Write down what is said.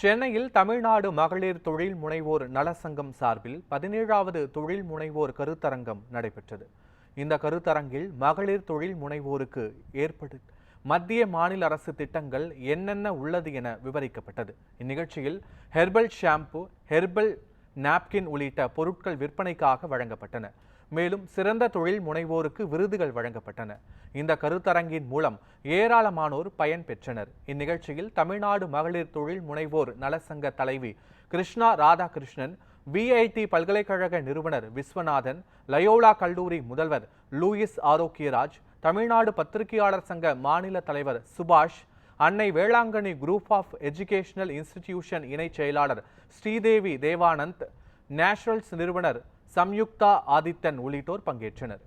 சென்னையில் தமிழ்நாடு மகளிர் தொழில் முனைவோர் நலசங்கம் சார்பில் பதினேழாவது தொழில் முனைவோர் கருத்தரங்கம் நடைபெற்றது. இந்த கருத்தரங்கில் மகளிர் தொழில் முனைவோருக்கு ஏற்படு மத்திய மாநில அரசு திட்டங்கள் என்னென்ன உள்ளது என விவரிக்கப்பட்டது. இந்நிகழ்ச்சியில் ஹெர்பல் ஷாம்பு ஹெர்பல் நாப்கின் உள்ளிட்ட பொருட்கள் விற்பனைக்காக வழங்கப்பட்டன. மேலும் சிறந்த தொழில் முனைவோருக்கு விருதுகள் வழங்கப்பட்டன. இந்த கருத்தரங்கின் மூலம் ஏராளமானோர் பயன் பெற்றனர். இந்நிகழ்ச்சியில் தமிழ்நாடு மகளிர் தொழில் முனைவோர் நலசங்க தலைவி கிருஷ்ணா ராதாகிருஷ்ணன் விஐடி பல்கலைக்கழக நிறுவனர் விஸ்வநாதன் லயோலா கல்லூரி முதல்வர் லூயிஸ் ஆரோக்கியராஜ் தமிழ்நாடு பத்திரிகையாளர் சங்க மாநில தலைவர் சுபாஷ் Annai Velankanni Group of Educational Institution இணைச் செயலாளர் ஸ்ரீதேவி தேவானந்த் நேஷனல்ஸ் நிறுவனர் சம்யுக்தா ஆதித்தன் உள்ளிட்டோர் பங்கேற்றனர்.